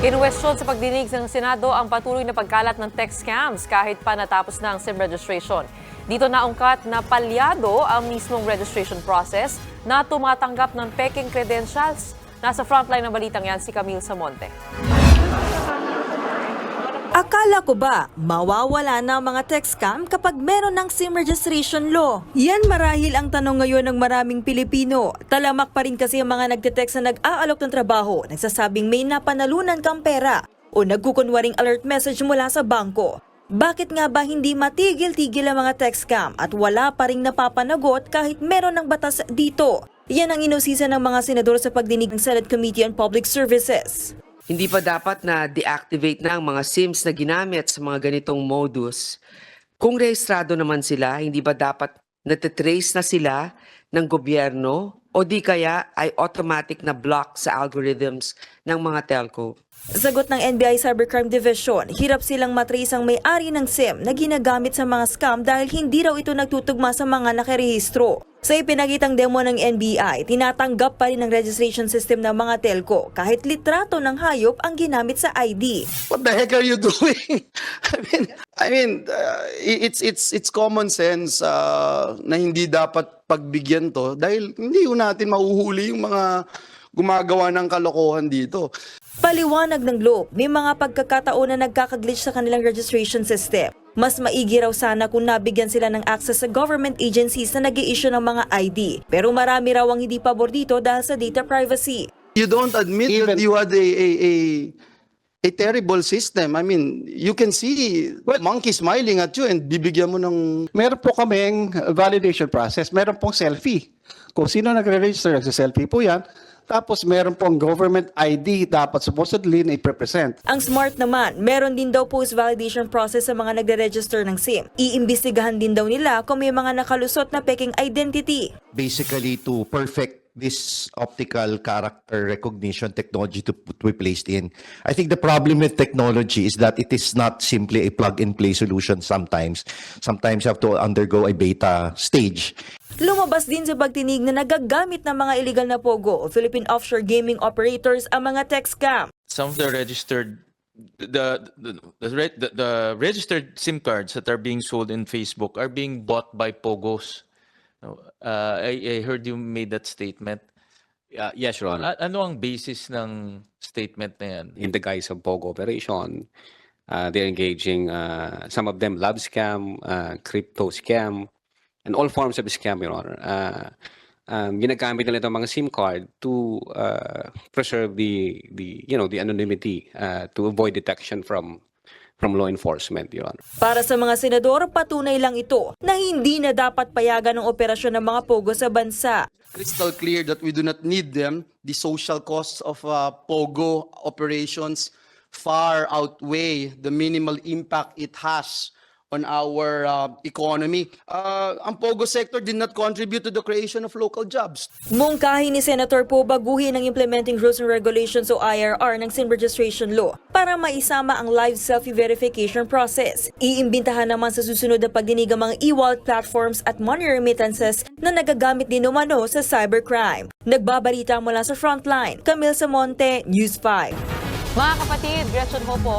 Kinwestiyon sa pagdinig ng Senado ang patuloy na pagkalat ng text scams kahit pa natapos na ang SIM registration. Dito naungkat na palyado ang mismong registration process na tumatanggap ng peking credentials. Nasa frontline ng balitang yan si Camille Samonte. Akala ko ba mawawala na ang mga text scam kapag meron ng SIM registration law? Yan marahil ang tanong ngayon ng maraming Pilipino. Talamak pa rin kasi ang mga nagte-text na nag-aalok ng trabaho, nagsasabing may napanalunan kang pera o nagkukunwaring alert message mula sa bangko. Bakit nga ba hindi matigil-tigil ang mga text scam at wala pa rin napapanagot kahit meron ng batas dito? Yan ang inusisa ng mga senador sa pagdinig ng Senate Committee on Public Services. Hindi pa dapat na deactivate na ang mga SIMs na ginamit sa mga ganitong modus. Kung rehistrado naman sila, hindi ba dapat natitrace na sila ng gobyerno o di kaya ay automatic na block sa algorithms ng mga telco? Sagot ng NBI Cybercrime Division, hirap silang matrace ang may-ari ng SIM na ginagamit sa mga scam dahil hindi raw ito nagtutugma sa mga nakarehistro. Sa ipinakitang demo ng NBI, tinatanggap pa rin ang registration system ng mga telco kahit litrato ng hayop ang ginamit sa ID. what the heck are you doing? I mean, I mean, uh, it's it's it's common sense uh, na hindi dapat pagbigyan to dahil hindi natin mahuhuli yung mga gumagawa ng kalokohan dito. Paliwanag ng Globe, may mga pagkakataon na nagkakaglitch sa kanilang registration system. Mas maigi raw sana kung nabigyan sila ng access sa government agencies na nag issue ng mga ID. Pero marami raw ang hindi pabor dito dahil sa data privacy. You don't admit that Even- you had a a a a terrible system. I mean, you can see monkey smiling at you and bibigyan mo ng Meron po kaming validation process. Meron pong selfie. Kung sino nagre-register, nagsa-selfie po yan. Tapos meron pong government ID dapat supposedly na i-represent. Ang Smart naman, meron din daw post-validation process sa mga nagre-register ng SIM. Iimbestigahan din daw nila kung may mga nakalusot na peking identity. basically to perfect this optical character recognition technology to, to be placed in. I think the problem with technology is that it is not simply a plug-and-play solution sometimes. Sometimes you have to undergo a beta stage. Lumabas din sa pagtinig na nagagamit ng mga illegal na pogo o Philippine offshore gaming operators ang mga text scam. some of the registered the the, the, the the registered SIM cards that are being sold in Facebook are being bought by Pogos. No, Uh, I, I heard you made that statement. Uh, yes, Your Honor. A- ano ang basis ng statement na yan? In the guise of POGO operation, uh, they're engaging, uh, some of them love scam, uh, crypto scam, and all forms of scam, Your Honor. Uh, um, ginagamit nila itong mga SIM card to uh, preserve the, the, you know, the anonymity uh, to avoid detection from from law enforcement, Your Honor. Para sa mga senador, patunay lang ito na hindi na dapat payagan ng operasyon ng mga pogo sa bansa. crystal clear that we do not need them. The social costs of uh, POGO operations far outweigh the minimal impact it has on our uh, economy. Uh, ang POGO sector did not contribute to the creation of local jobs. Mungkahi ni Senator po baguhin ang Implementing Rules and Regulations o IRR ng SIM registration law para maisama ang live selfie verification process. Iimbintahan naman sa susunod na pagdinig ang mga e-wallet platforms at money remittances na nagagamit din umano sa cybercrime. Nagbabalita mula sa Frontline, Camille Samonte, News 5. Mga kapatid, Gretchen ho po,